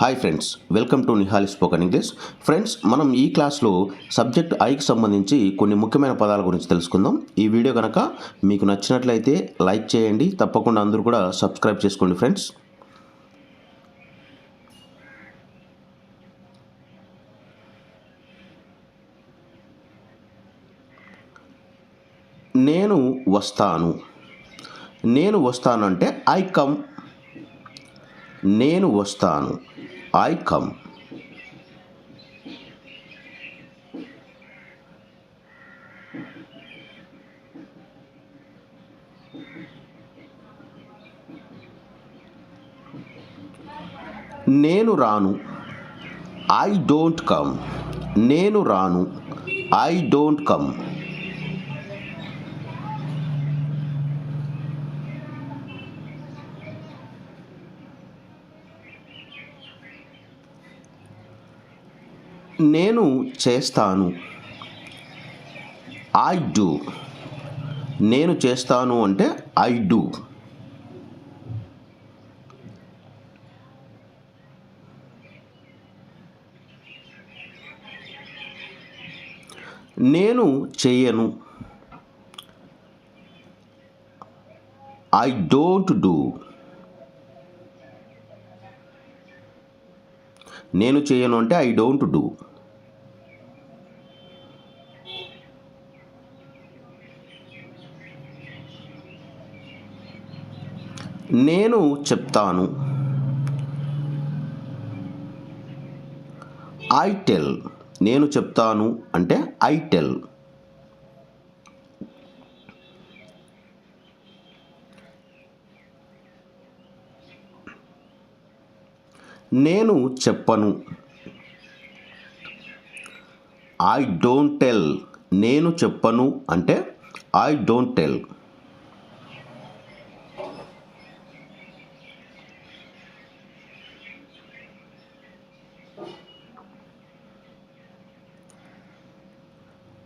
Hi friends welcome to Nihali spoken English friends మనం ఈ క్లాస్లో సబ్జెక్ట్ ఐకి సంబంధించి కొన్ని ముఖ్యమైన పదాల గురించి తెలుసుకుందాం. ఈ వీడియో కనుక మీకు నచ్చినట్లయితే లైక్ చేయండి తప్పకుండా అందరూ కూడా సబ్స్క్రైబ్ చేసుకోండి ఫ్రెండ్స్ నేను వస్తాను. నేను వస్తాను అంటే ఐ కమ్ నేను వస్తాను. ఐ కమ్ నేను రాను. ఐ డోంట్ కమ్ నేను రాను. ఐ డోంట్ కమ్ నేను చేస్తాను. ఐ డూ నేను చేస్తాను అంటే ఐ డూ నేను చేయను. ఐ డోంట్ డూ నేను చేయను అంటే ఐ డోంట్ డూ నేను చెప్తాను. ఐ టెల్ నేను చెప్తాను అంటే ఐ టెల్ నేను చెప్పను. ఐ డోంట్ టెల్ నేను చెప్పను అంటే ఐ డోంట్ టెల్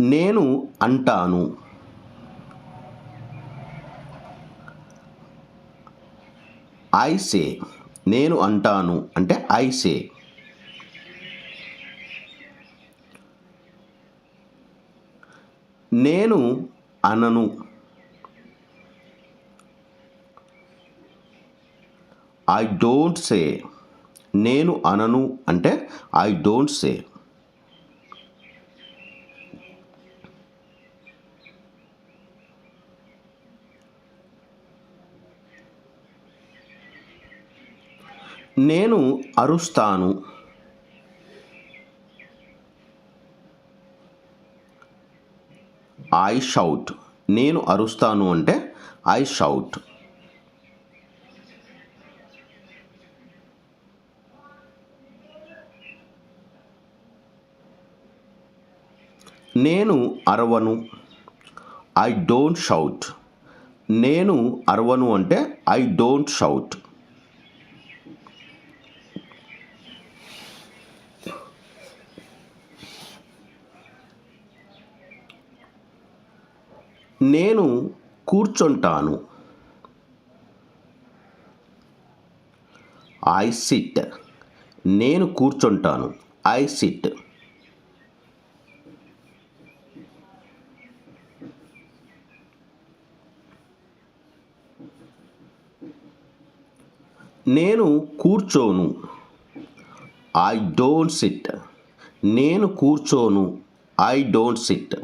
నేను అంటాను. ఐ సే నేను అంటాను. అంటే ఐసే నేను అనను. ఐ డోంట్ సే నేను అనను. అంటే ఐ డోంట్ సే నేను అరుస్తాను. ఐ షౌట్ నేను అరుస్తాను అంటే ఐ షౌట్ నేను అరవను. ఐ డోంట్ షౌట్ నేను అరవను అంటే ఐ డోంట్ షౌట్ నేను కూర్చుంటాను. ఐ సిట్ నేను కూర్చుంటాను. ఐ సిట్ నేను కూర్చోను. ఐ డోంట్ సిట్ నేను కూర్చోను. ఐ డోంట్ సిట్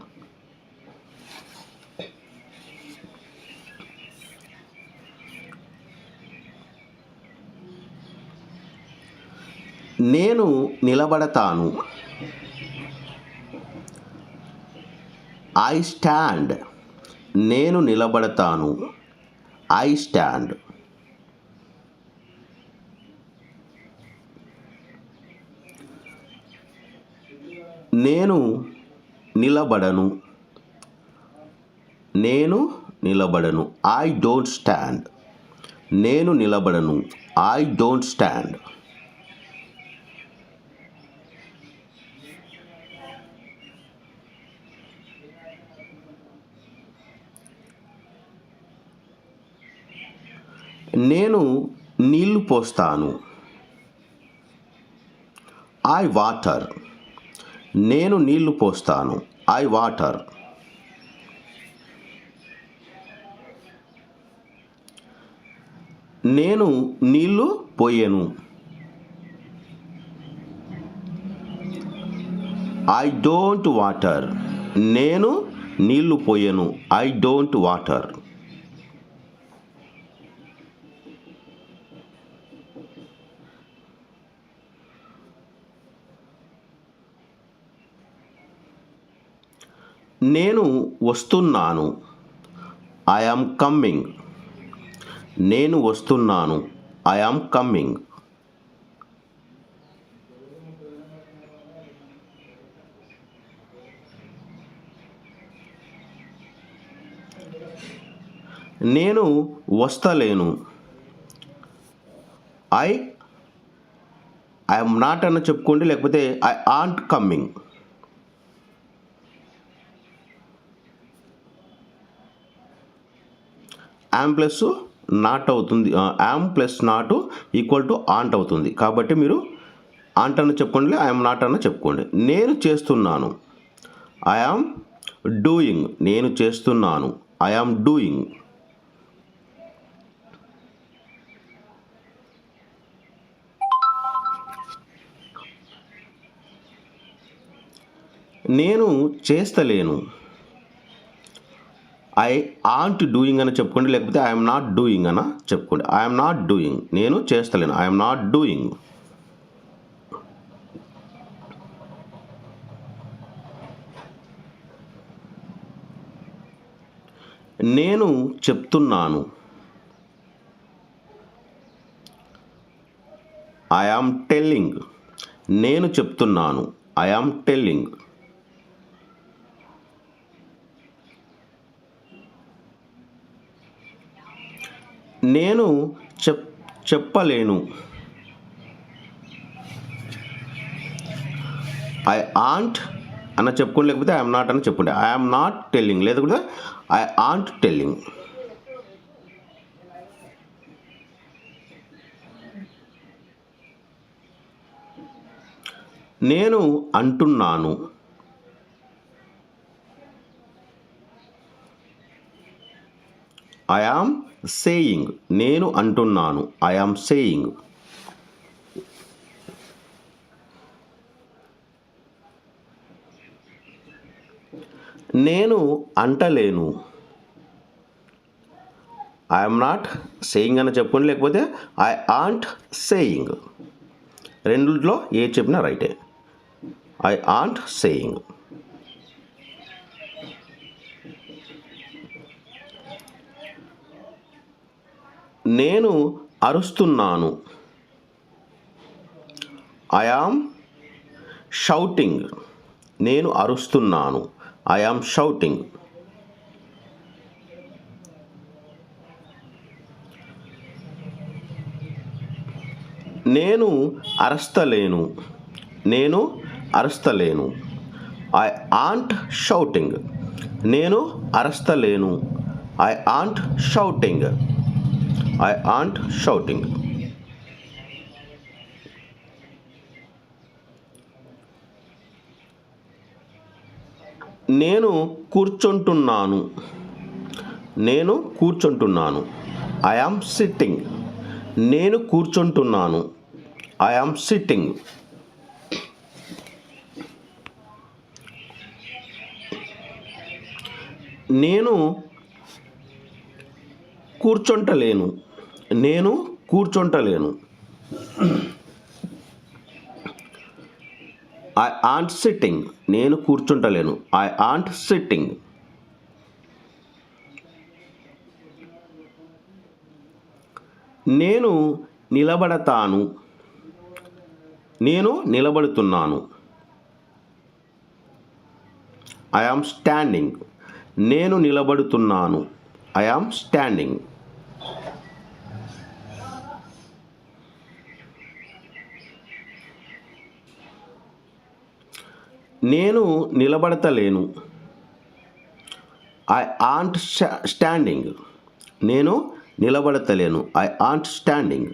నేను నిలబడతాను. ఐ స్టాండ్ నేను నిలబడతాను. ఐ స్టాండ్ నేను నిలబడను. నేను నిలబడను. ఐ డోంట్ స్టాండ్ నేను నిలబడను. ఐ డోంట్ స్టాండ్ నేను నీళ్ళు పోస్తాను. ఐ వాటర్ నేను నీళ్ళు పోస్తాను. ఐ వాటర్ నేను నీళ్ళు పోయెను. ఐ డోంట్ వాటర్ నేను నీళ్ళు పోయెను. ఐ డోంట్ వాటర్ నేను వస్తున్నాను. ఐ యామ్ కమ్మింగ్ నేను వస్తున్నాను. ఐ యామ్ కమ్మింగ్ నేను వస్తలేను. ఐ ఐఎమ్ నాట్ అన్న చెప్పుకోండి లేకపోతే I ain't coming am plus not అవుతుంది. Am plus not equal to ain't అవుతుంది. కాబట్టి మీరు ఆంట్ అన్న చెప్పుకోండి ఐఎమ్ నాట్ అన్న చెప్పుకోండి. నేను చేస్తున్నాను. ఐఆమ్ డూయింగ్ నేను చేస్తున్నాను. ఐఆమ్ డూయింగ్ నేను చేస్తలేను. ఐ ఆంట్ డూయింగ్ అని చెప్పుకోండి లేకపోతే ఐఎమ్ నాట్ డూయింగ్ అన్న చెప్పుకోండి. ఐఎమ్ నాట్ డూయింగ్ నేను చేస్తలేను. ఐఎమ్ నాట్ డూయింగ్ నేను చెప్తున్నాను. ఐ ఆమ్ టెల్లింగ్ నేను చెప్తున్నాను. ఐ ఆమ్ టెల్లింగ్ నేను చెప్ చెప్పలేను. ఐ ఆంట్ అన్న చెప్పుకోండి లేకపోతే ఐఎమ్ నాట్ అని చెప్పుకోండి ఐఎమ్ నాట్ టెల్లింగ్ లేదు కూడా ఐ ఆంట్ టెల్లింగ్ నేను అంటున్నాను. ఐ ఆమ్ సేయింగ్ నేను అంటున్నాను. ఐ ఆమ్ సేయింగ్ నేను అంటలేను. ఐఎమ్ నాట్ సేయింగ్ అని చెప్పుకోండి లేకపోతే ఐ ఆంట్ సేయింగ్ రెండులో ఏ చెప్పినా రైటే. ఐ ఆంట్ సేయింగ్ నేను అరుస్తున్నాను. ఐ షౌటింగ్ నేను అరుస్తున్నాను. ఐ షౌటింగ్ నేను అరస్తలేను. నేను అరస్తలేను. ఐ ఆంట్ షౌటింగ్ నేను అరస్తలేను. I ain't shouting I ain't shouting నేను కూర్చుంటున్నాను. నేను కూర్చుంటున్నాను. ఐ ఆమ్ సిట్టింగ్ నేను కూర్చుంటున్నాను. ఐ ఆమ్ సిట్టింగ్ నేను కూర్చుంటలేను. నేను కూర్చుంటలేను. ఐ ఆంట్ సిట్టింగ్ నేను కూర్చుంటలేను. ఐ ఆంట్ సిట్టింగ్ నేను నిలబడతాను. నేను నిలబడుతున్నాను. ఐ ఆమ్ స్టాండింగ్ నేను నిలబడుతున్నాను. ఐ ఆమ్ స్టాండింగ్ నేను నిలబడతలేను. ఐ ఆంట్ స్టాండింగ్ నేను నిలబడతలేను. ఐ ఆంట్ స్టాండింగ్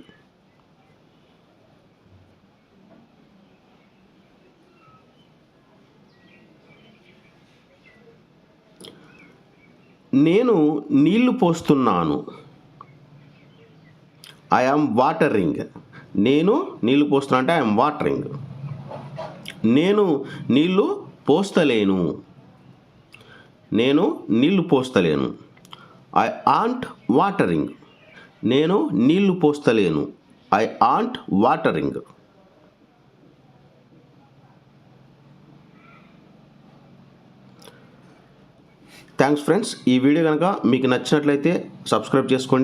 నేను నీళ్ళు పోస్తున్నాను. ఐ ఆమ్ వాటరింగ్ నేను నీళ్ళు పోస్తున్నా అంటే ఐఎమ్ వాటరింగ్ నేను నీళ్ళు పోస్తలేను. నేను నీళ్ళు పోస్తలేను. ఐ ఆంట్ వాటరింగ్ నేను నీళ్ళు పోస్తలేను. I ain't watering thanks friends ఈ వీడియో కనుక మీకు నచ్చినట్లయితే సబ్స్క్రైబ్ చేసుకోండి.